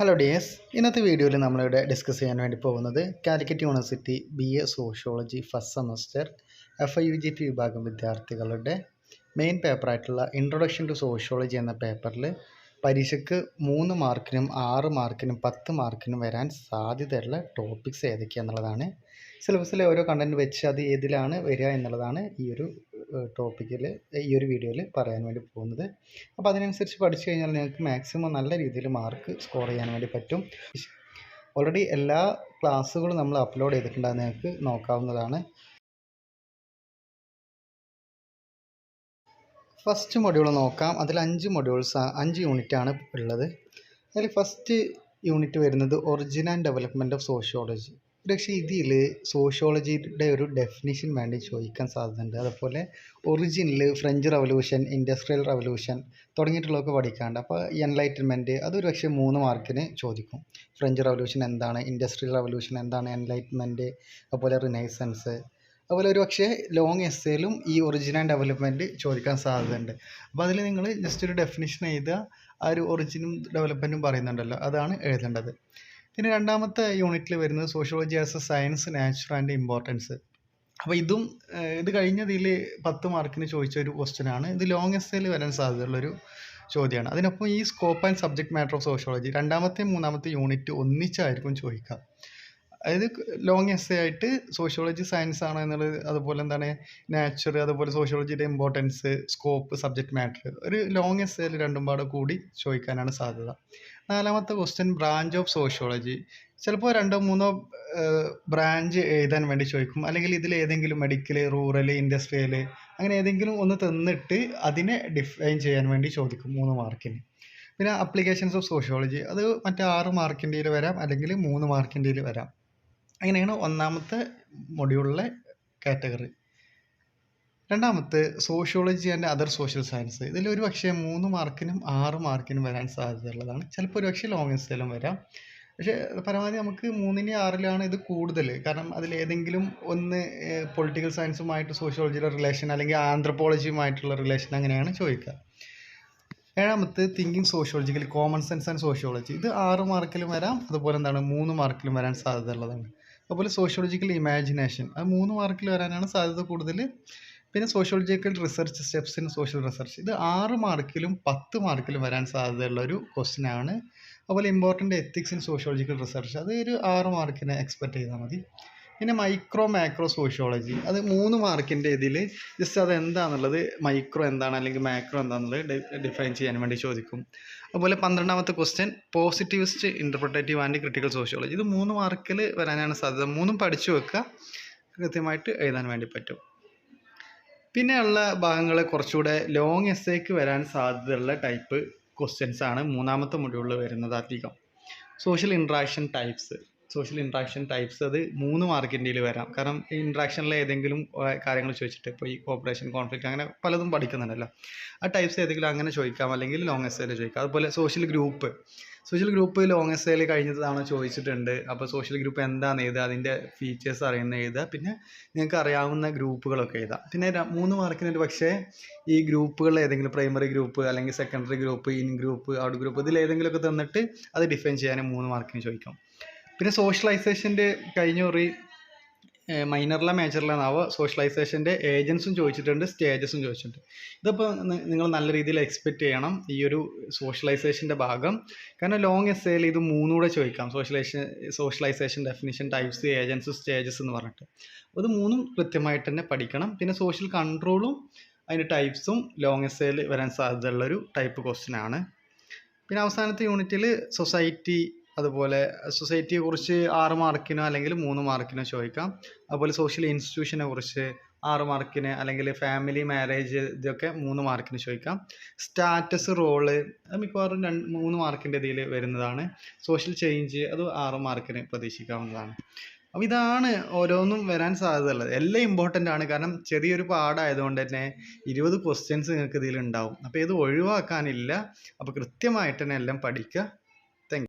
Hello dears ഇന്നത്തെ വീഡിയോയിൽ നമ്മളിവിടെ ഡിസ്കസ് ചെയ്യാൻ വേണ്ടി പോകുന്നത് Calicut university B A sociology first semester F I U G P വിഭാഗം വിദ്യാർത്ഥികളുടെ മെയിൻ പേപ്പറായിട്ടുള്ള ഇൻട്രൊഡക്ഷൻ ടു സോഷ്യോളജി എന്ന പേപ്പറിൽ പരീക്ഷയ്ക്ക് മൂന്ന് മാർക്കിനും ആറ് മാർക്കിനും പത്ത് മാർക്കിനും വരാൻ സാധ്യതയുള്ള ടോപ്പിക്സ് ഏതൊക്കെയാണെന്നുള്ളതാണ് സിലബസിലെ ഓരോ കണ്ടന്റ് വെച്ച് അത് ഏതിലാണ് വരിക എന്നുള്ളതാണ് ഈ ഒരു ടോപ്പിക്കിൽ ഈ ഒരു വീഡിയോയിൽ പറയാൻ വേണ്ടി പോകുന്നത്. അപ്പോൾ അതിനനുസരിച്ച് പഠിച്ചു കഴിഞ്ഞാൽ നിങ്ങൾക്ക് മാക്സിമം നല്ല രീതിയിൽ മാർക്ക് സ്കോർ ചെയ്യാൻ വേണ്ടി പറ്റും. ഓൾറെഡി എല്ലാ ക്ലാസ്സുകളും നമ്മൾ അപ്ലോഡ് ചെയ്തിട്ടുണ്ട് നിങ്ങൾക്ക് നോക്കാവുന്നതാണ്. ഫസ്റ്റ് മൊഡ്യൂൾ നോക്കാം. അതിൽ അഞ്ച് മൊഡ്യൂൾസ് അഞ്ച് യൂണിറ്റ് ആണ് ഉള്ളത്. അതിൽ ഫസ്റ്റ് യൂണിറ്റ് വരുന്നത് origin and development of sociology പക്ഷേ ഇതിൽ സോഷ്യോളജിയുടെ ഒരു ഡെഫിനിഷൻ വേണ്ടി ചോദിക്കാൻ സാധ്യതയുണ്ട്. അതുപോലെ ഒറിജിനിൽ ഫ്രഞ്ച് റവല്യൂഷൻ ഇൻഡസ്ട്രിയൽ റവല്യൂഷൻ തുടങ്ങിയിട്ടുള്ളതൊക്കെ പഠിക്കാണ്ട്. അപ്പോൾ എൻലൈറ്റൻമെന്റ് അതൊരു പക്ഷേ മൂന്ന് മാർക്കിന് ചോദിക്കും. ഫ്രഞ്ച് റവല്യൂഷൻ എന്താണ്? ഇൻഡസ്ട്രിയൽ റവല്യൂഷൻ എന്താണ്? എൻലൈറ്റ്മെന്റ് അതുപോലെ റിനൈസൻസ് അതുപോലെ ഒരു പക്ഷേ ലോങ് എസ്സേയിലും ഈ ഒറിജിനൽ ഡെവലപ്മെന്റ് ചോദിക്കാൻ സാധ്യതയുണ്ട്. അപ്പോൾ അതിൽ നിങ്ങൾ ജസ്റ്റ് ഒരു ഡെഫിനിഷൻ എഴുതുക. ആ ഒരു ഒറിജിനും ഡെവലപ്മെന്റും പറയുന്നുണ്ടല്ലോ. അതാണ് എഴുതേണ്ടത്. പിന്നെ രണ്ടാമത്തെ യൂണിറ്റിൽ വരുന്നത് sociology as a science natural and importance അപ്പോൾ ഇതും ഇത് കഴിഞ്ഞതിൽ പത്ത് മാർക്കിന് ചോദിച്ച ഒരു ക്വസ്റ്റ്യനാണ് ഇത് ലോങ് എസ്സേയിൽ വരാൻ സാധ്യതയുള്ളൊരു ചോദ്യമാണ്. അതിനൊപ്പം ഈ scope and subject matter of sociology രണ്ടാമത്തെ മൂന്നാമത്തെ യൂണിറ്റ് ഒന്നിച്ചായിരിക്കും ചോദിക്കുക. അതായത് ലോങ് എസ്സേ ആയിട്ട് സോഷ്യോളജി സയൻസ് ആണോ എന്നുള്ളത് അതുപോലെ എന്താണ് നാച്ചർ അതുപോലെ സോഷ്യോളജിയുടെ ഇമ്പോർട്ടൻസ് സ്കോപ്പ് സബ്ജക്ട് മാറ്റർ ഒരു ലോങ് എസ് എയിൽ രണ്ടും പാടെ കൂടി ചോദിക്കാനാണ് സാധ്യത. നാലാമത്തെ ക്വസ്റ്റ്യൻ ബ്രാഞ്ച് ഓഫ് സോഷ്യോളജി ചിലപ്പോൾ രണ്ടോ മൂന്നോ ബ്രാഞ്ച് എഴുതാൻ വേണ്ടി ചോദിക്കും. അല്ലെങ്കിൽ ഇതിൽ ഏതെങ്കിലും മെഡിക്കൽ റൂറൽ ഇൻഡസ്ട്രിയൽ അങ്ങനെ ഏതെങ്കിലും ഒന്ന് തന്നിട്ട് അതിനെ ഡിഫൈൻ ചെയ്യാൻ വേണ്ടി ചോദിക്കും മൂന്ന് മാർക്കിന് പിന്നെ അപ്ലിക്കേഷൻസ് ഓഫ് സോഷ്യോളജി അത് മറ്റേ ആറ് മാർക്കിന്റെ വരാം. അല്ലെങ്കിൽ മൂന്ന് മാർക്കിന്റെ വരാം. അങ്ങനെയാണ് ഒന്നാമത്തെ മൊഡ്യൂളിലെ കാറ്റഗറി. രണ്ടാമത്തെ sociology and other social science. ഇതിൽ ഒരു പക്ഷേ മൂന്ന് മാർക്കിനും ആറ് മാർക്കിനും വരാൻ സാധ്യതയുള്ളതാണ്. ചിലപ്പോൾ ഒരു പക്ഷേ ലോങ് എസ്സേലും വരാം. പക്ഷേ പരമാവധി നമുക്ക് മൂന്നിന് ആറിലാണ് ഇത് കൂടുതൽ. കാരണം അതിൽ ഏതെങ്കിലും ഒന്ന് പൊളിറ്റിക്കൽ സയൻസുമായിട്ട് സോഷ്യോളജിയുടെ റിലേഷൻ അല്ലെങ്കിൽ ആന്ത്രപ്പോളജിയുമായിട്ടുള്ള റിലേഷൻ അങ്ങനെയാണ് ചോദിക്കുക. ഏഴാമത്തെ thinking sociological common sense and sociology. ഇത് ആറ് മാർക്കിലും വരാം. അതുപോലെ എന്താണ്? മൂന്ന് മാർക്കിലും വരാൻ സാധ്യതയുള്ളതാണ്. അതുപോലെ സോഷ്യോളജിക്കൽ ഇമാജിനേഷൻ അത് മൂന്ന് മാർക്കിൽ വരാനാണ് സാധ്യത കൂടുതൽ. പിന്നെ sociological research steps in social research ഇത് ആറ് മാർക്കിലും പത്ത് മാർക്കിലും വരാൻ സാധ്യതയുള്ള ഒരു ക്വസ്റ്റ്യൻ ആണ്. അതുപോലെ important ethics in sociological research അത് ഒരു ആറ് മാർക്കിന് എക്സ്പെക്ട് ചെയ്താൽ മതി. പിന്നെ മൈക്രോ മാക്രോ സോഷ്യോളജി അത് മൂന്ന് മാർക്കിന്റെ ഇതിൽ ജസ്റ്റ് അത് എന്താണെന്നുള്ളത് മൈക്രോ എന്താണ് അല്ലെങ്കിൽ മാക്രോ എന്താണെന്നുള്ളത് ഡിഫൈൻ ചെയ്യാൻ വേണ്ടി ചോദിക്കും. അതുപോലെ പന്ത്രണ്ടാമത്തെ question positivist interpretative and critical sociology ഇത് മൂന്ന് മാർക്കിൽ വരാനാണ് സാധ്യത. മൂന്നും പഠിച്ചു വെക്കുക. കൃത്യമായിട്ട് എഴുതാൻ വേണ്ടി പറ്റും. പിന്നെയുള്ള ഭാഗങ്ങൾ കുറച്ചുകൂടെ ലോങ് എസ്സേക്ക് വരാൻ സാധ്യതയുള്ള ടൈപ്പ് ക്വസ്റ്റ്യൻസ് ആണ് മൂന്നാമത്തെ മൊഡ്യൂളിൽ വരുന്നത് അധികം. Social interaction types social interaction types അത് മൂന്ന് മാർക്കിന്റെയിൽ വരാം. കാരണം ഇൻട്രാക്ഷനിലെ ഏതെങ്കിലും കാര്യങ്ങൾ ചോദിച്ചിട്ട് ഇപ്പോൾ ഈ കോപ്പറേഷൻ കോൺഫ്ലിക്റ്റ് അങ്ങനെ പലതും പഠിക്കുന്നുണ്ടല്ലോ. ആ ടൈപ്സ് ഏതെങ്കിലും അങ്ങനെ ചോദിക്കാം അല്ലെങ്കിൽ ലോങ് എസ്സേയിൽ ചോദിക്കാം. അതുപോലെ social group social group long എസ്സേയിൽ കഴിഞ്ഞ ചോദിച്ചിട്ടുണ്ട്. അപ്പോൾ സോഷ്യൽ ഗ്രൂപ്പ് എന്താണെന്ന് എഴുതുക അതിന്റെ ഫീച്ചേഴ്സ് അറിയുന്ന എഴുതുക. പിന്നെ നിങ്ങൾക്ക് അറിയാവുന്ന ഗ്രൂപ്പുകളൊക്കെ എഴുതാം പിന്നെ മൂന്ന് മാർക്കിന് പക്ഷേ ഈ ഗ്രൂപ്പുകൾ ഏതെങ്കിലും പ്രൈമറി ഗ്രൂപ്പ് അല്ലെങ്കിൽ secondary group in group out group ഇതിൽ ഏതെങ്കിലുമൊക്കെ തന്നിട്ട് അത് ഡിഫൈൻ ചെയ്യാൻ മൂന്ന് മാർക്കിന് ചോദിക്കാം. പിന്നെ സോഷ്യലൈസേഷന്റെ കഴിഞ്ഞ കുറി മൈനറിലെ അവ സോഷ്യലൈസേഷന്റെ ഏജൻസും ചോദിച്ചിട്ടുണ്ട് സ്റ്റേജസും ചോദിച്ചിട്ടുണ്ട്. ഇതിപ്പോൾ നിങ്ങൾ നല്ല രീതിയിൽ എക്സ്പെക്റ്റ് ചെയ്യണം ഈ ഒരു സോഷ്യലൈസേഷന്റെ ഭാഗം. കാരണം ലോങ് എസ്സേയിൽ ഇത് മൂന്നുകൂടെ ചോദിക്കാം. Socialisation socialisation definition types agents stages എന്ന് പറഞ്ഞിട്ട്. അത് മൂന്നും കൃത്യമായിട്ട് തന്നെ പഠിക്കണം. പിന്നെ സോഷ്യൽ കൺട്രോളും അതിന്റെ ടൈപ്സും ലോങ് എസ്സേയിൽ വരാൻ സാധ്യതയുള്ളൊരു ടൈപ്പ് ക്വസ്റ്റ്യൻ ആണ്. പിന്നെ അവസാനത്തെ യൂണിറ്റിൽ സൊസൈറ്റി അതുപോലെ സൊസൈറ്റിയെ കുറിച്ച് ആറ് മാർക്കിനോ അല്ലെങ്കിൽ മൂന്ന് മാർക്കിനോ ചോദിക്കാം. അതുപോലെ സോഷ്യൽ ഇൻസ്റ്റിറ്റ്യൂഷനെ കുറിച്ച് ആറ് മാർക്കിന് അല്ലെങ്കിൽ ഫാമിലി മാരേജ് ഇതൊക്കെ മൂന്ന് മാർക്കിന് ചോദിക്കാം. സ്റ്റാറ്റസ് റോൾ മിക്കവാറും രണ്ട് മൂന്ന് മാർക്കിന്റെ ഇതിൽ വരുന്നതാണ്. സോഷ്യൽ ചേഞ്ച് അത് ആറ് മാർക്കിന് പ്രതീക്ഷിക്കാവുന്നതാണ്. അപ്പോൾ ഇതാണ് ഓരോന്നും വരാൻ സാധ്യതയുള്ളത് എല്ലാം ഇമ്പോർട്ടന്റ് ആണ്. കാരണം ചെറിയൊരു പാടായതുകൊണ്ട് തന്നെ ഇരുപത് ക്വസ്റ്റ്യൻസ് നിങ്ങൾക്ക് ഇതിൽ ഉണ്ടാവും. അപ്പോൾ ഇത് ഒഴിവാക്കാനില്ല. അപ്പോൾ കൃത്യമായിട്ട് തന്നെ എല്ലാം പഠിക്കുക.